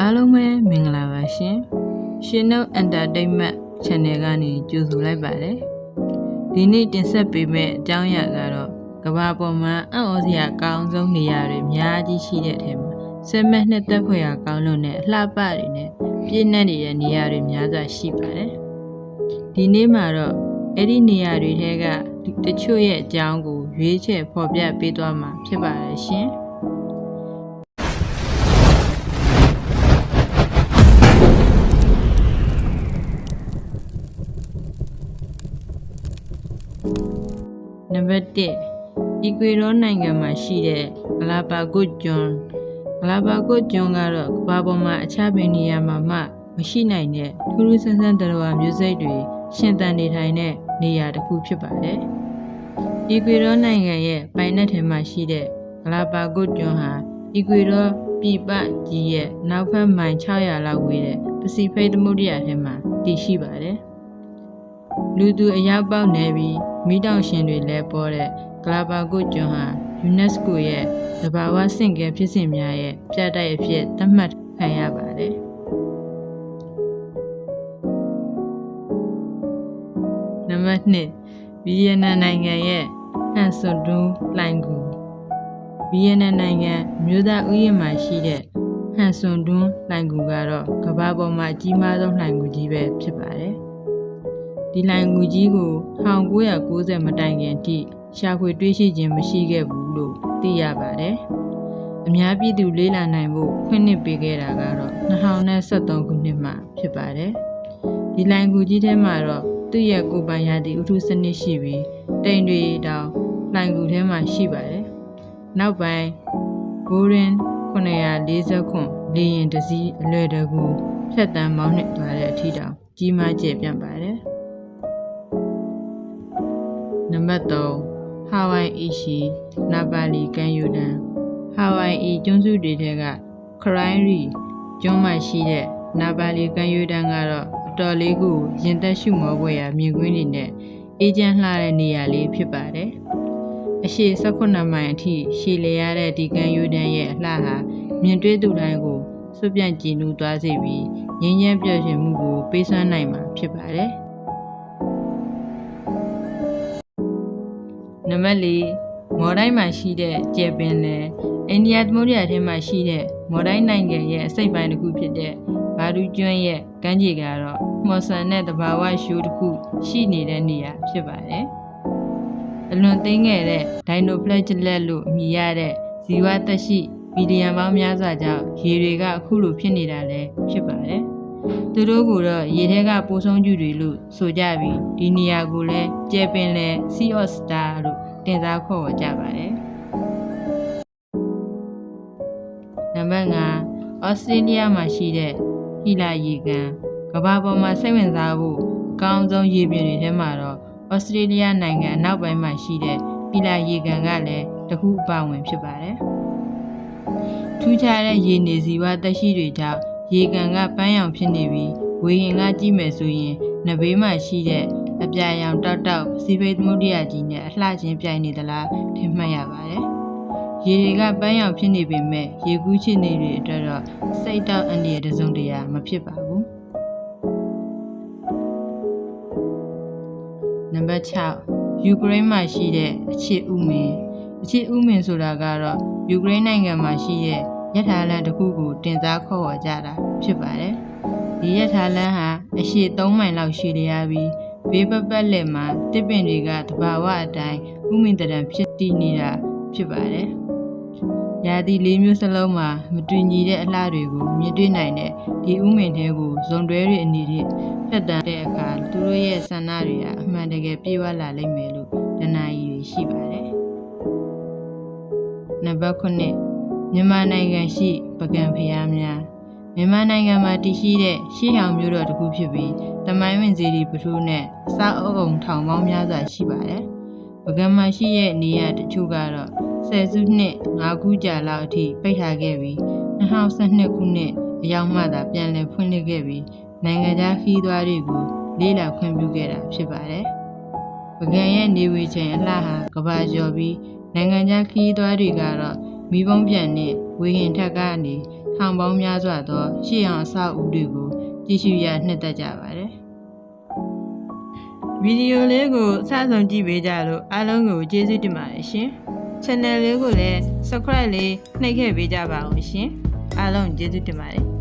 အားလုံးပဲမင်္ဂလာပါရှင်ရှင်နှုတ် entertainment channel ကနေကြိုဆိုလိုက်ပါတယ်ဒီနေ့တင်ဆက်ပေးမယ့်အကြောင်းအရာကတော့ကမ္ဘာပေါ်မှာအံ့ဩစရာအကောင်းဆုံးနေရာတွေအများကြီးရှိတဲ့အထက်မှာဆယ်မက်နှစ်သက်ဖွယ်ရာကောင်းလို့နဲ့အလှပတွေနဲ့ပြည့်နှက်နေတဲ့နေရာတွေများစွာရှိပါတယ်ဒီနေ့မှာတော့အဲ့ဒီနေရာတွေထဲကတချို့ရဲ့အကြောင်းကိုရွေးချယ်ဖော်ပြပေးသွားမှာဖြစ်ပါတယ်ရှင် 1အီကွေဒေါနိုင်ငံမှာရှိတဲ့ဂလာပါဂိုကျွန်းဂလာပါဂိုကျွန်းကတော့ကမ္ဘာပေါ်မှာအခြားဘယ်နေရာမှာမှမရှိနိုင်တဲ့ထူးထူးဆန်းဆန်းတရဝမျိုးစိတ်တွေရှင်သန်နေထိုင်တဲ့နေရာတစ်ခုဖြစ်ပါတယ်။အီကွေဒေါနိုင်ငံရဲ့ပိုင်နက်ထဲမှာရှိတဲ့ဂလာပါဂိုကျွန်းဟာအီကွေဒေါပြည်ပကြီးရဲ့နောက်ဘက်မိုင်600လောက်ဝေးတဲ့ပစိဖိတ်သမုဒ္ဒရာထဲမှာတည်ရှိပါတယ်။လူသူအရောက်ပေါက်နေပြီး မိတောင်ရှင်တွေလည်းပေါ်တဲ့ဂလာပါဂိုကျွန်းဟာ UNESCO ရဲ့သဘာဝဆင့်ကဲဖြစ်စဉ်များရဲ့ပြတိုက်အဖြစ်သတ်မှတ်ခံရပါတယ်။နံပါတ်2ဗီယက်နမ်နိုင်ငံရဲ့ဟန်ဆွန်ဒူးလိုင်ကူဗီယက်နမ်နိုင်ငံအမျိုးသားဥယျာဉ်မှာရှိတဲ့ဟန်ဆွန်ဒူးလိုင်ကူကတော့ကမ္ဘာပေါ်မှာအကြီးမားဆုံးလိုင်ကူကြီးပဲဖြစ်ပါတယ်။ ဒီလိုင်ငူကြီးကို1990မတိုင်ခင်ထိရှာဖွေတွေ့ရှိခြင်းမရှိခဲ့ဘူးလို့သိရပါတယ်။အများပြည်သူလေးလာနိုင်ဖို့ခွင့်နှစ်ပေးခဲ့တာကတော့2023ခုနှစ်မှာဖြစ်ပါတယ်။ဒီလိုင်ငူကြီးထဲမှာတော့သူ့ရဲ့ကိုယ်ပိုင်ရာသီဥတုစနစ်ရှိပြီးတိမ်တွေတောင်လိုင်ငူထဲမှာရှိပါတယ်။နောက်ပိုင်းဘိုးရင်940ခွန်လေရင်တစ်စီးအလွယ်တကူဖြတ်တန်းမောင်းနှင်သွားတဲ့အထိတောင်ကြီးမားကျယ်ပြန့်ပါတယ်။ နံပါတ်3ဟာဝိုင်အီရှိနာပါလီကမ်းရိုးတန်းဟာဝိုင်အီကျွန်းစုတွေထဲကခရိုင်းရီကျွန်းမှာရှိတဲ့နာပါလီကမ်းရိုးတန်းကတော့အတော်လေးကိုရင်သက်ရှုမောဖွယ်ရာမြင်ကွင်းတွေနဲ့အေးချမ်းလှတဲ့နေရာလေးဖြစ်ပါတယ်။အရှိ18မိုင်အထိရှည်လျားတဲ့ဒီကမ်းရိုးတန်းရဲ့အလှဟာမြင်တွေ့သူတိုင်းကိုစွပြန့်ကြည်နူးသွားစေပြီးငြိမ်းချမ်းပျော်ရွှင်မှုကိုပေးစွမ်းနိုင်မှာဖြစ်ပါတယ်။ နံပါတ်၄မော်တိုင်းမှာရှိတဲ့ကျယ်ပင်လယ်အိန္ဒိယသမုဒ္ဒရာထဲမှာရှိတဲ့မော်တိုင်းနိုင်ငံရဲ့အစိတ်ပိုင်းတစ်ခုဖြစ်တဲ့ဘာဒူကျွန်းရဲ့ကမ်းခြေကတော့မော်ဆန်နဲ့တဘာဝရှိုးတစ်ခုရှိနေတဲ့နေရာဖြစ်ပါတယ်။အလွန်သိငယ်တဲ့ဒိုင်နိုဖလက်ဂျလက်လို့အမည်ရတဲ့ဇီဝသက်ရှိမီလီယံပေါင်းများစွာကြောင့်ရေတွေကအခုလိုဖြစ်နေတာလည်းဖြစ်ပါတယ်။သူတို့ကတော့ရေထဲကပိုးဆုံးကျူတွေလို့ဆိုကြပြီးဒီနေရာကိုလည်းကျဲပင်လဲ Sea of Star လို့ တင်စားခေါ်ဝေါ်ကြပါတယ်။နံပါတ်5ဩစတြေးလျမှာရှိတဲ့ဟီလာရေကန်ကမ္ဘာပေါ်မှာစိတ်ဝင်စားဖို့အကောင်းဆုံးရေပြင်တွေထဲမှာတော့ဩစတြေးလျနိုင်ငံအနောက်ပိုင်းမှာရှိတဲ့ဟီလာရေကန်ကလည်းတစ်ခုအပါဝင်ဖြစ်ပါတယ်။ထူးခြားတဲ့ရေနေစီဝသက်ရှိတွေကြောင့်ရေကန်ကပန်းရောင်ဖြစ်နေပြီးဝေရင်ကကြည့်မယ်ဆိုရင်နဘေးမှာရှိတဲ့ အပြာရောင်တောက်တောက်စီဖိတ်သမုဒ္ဒရာကြီးနဲ့အလှချင်းပြိုင်နေသလားထင်မှတ်ရပါတယ်။ရေတွေကပန်းရောင်ဖြစ်နေပေမဲ့ရေကူးချစ်နေတွေအတွက်တော့စိတ်တောက်အန္တရာယ်တစ်စုံတရာမဖြစ်ပါဘူး။နံပါတ်6ယူကရိန်းမှာရှိတဲ့အချစ်ဥမင်အချစ်ဥမင်ဆိုတာကတော့ယူကရိန်းနိုင်ငံမှာရှိတဲ့ရထားလမ်းတစ်ခုကိုတင်စားခေါ်ဝေါ်ကြတာဖြစ်ပါတယ်။ဒီရထားလမ်းဟာအရှိ3မိုင်လောက်ရှည်လျားပြီး ဘေးပတ်ပတ်လည်မှာတစ်ပင်တွေကတဘာဝအတိုင်းဥမင်တရံဖြစ်တည်နေတာဖြစ်ပါတယ်။ရာသီလေးမျိုးစလုံးမှာမတူညီတဲ့အလှတွေကိုမြင်တွေ့နိုင်တဲ့ဒီဥမင်တွေကိုဇုံတွဲတွေအနေနဲ့ဖြတ်တန်းတဲ့အခါသူတို့ရဲ့ဆန္ဒတွေကအမှန်တကယ်ပြေဝလာလိမ့်မယ်လို့တဏှာကြီးရှိပါတယ်။နံပါတ်9မြန်မာနိုင်ငံရှိပကံဖျားများ မြန်မာနိုင်ငံမှာတည်ရှိတဲ့ရှေးဟောင်မြို့တော်တစ်ခုဖြစ်ပြီးတမိုင်းဝင်စီရီပထိုးနဲ့အစအုံထောင်ပေါင်းများစွာရှိပါတယ်။ပကံမှာရှိတဲ့နေရာတချို့ကတော့ဆယ်စုနှစ်5ခုကြာလောက်အထိပိတ်ထားခဲ့ပြီး2012ခုနှစ်အရောက်မှသာပြန်လည်ဖွင့်လှစ်ခဲ့ပြီးနိုင်ငံခြားခီးသွားတွေကိုလေးလာခွင့်ပြုခဲ့တာဖြစ်ပါတယ်။ပကံရဲ့နေဝေချိန်အလှဟာကဘာကျော်ပြီးနိုင်ငံခြားခီးသွားတွေကတော့မိဘုံပြန်နဲ့ ဝေဟင်ထက်ကနေခထောင်ပေါင်းများစွာသောရှေးအောင်အဆောက်အဦတွေကိုကြည့်ရှုရနှစ်သက်ကြပါတယ်ဗီဒီယိုလေးကိုစဆုံးကြည့်ပေးကြလို့အားလုံးကိုကျေးဇူးတင်ပါတယ်ရှင် channel လေးကိုလည်း subscribe လေးနှိပ်ခဲ့ပေးကြပါအောင်ရှင်အားလုံးကျေးဇူးတင်ပါတယ်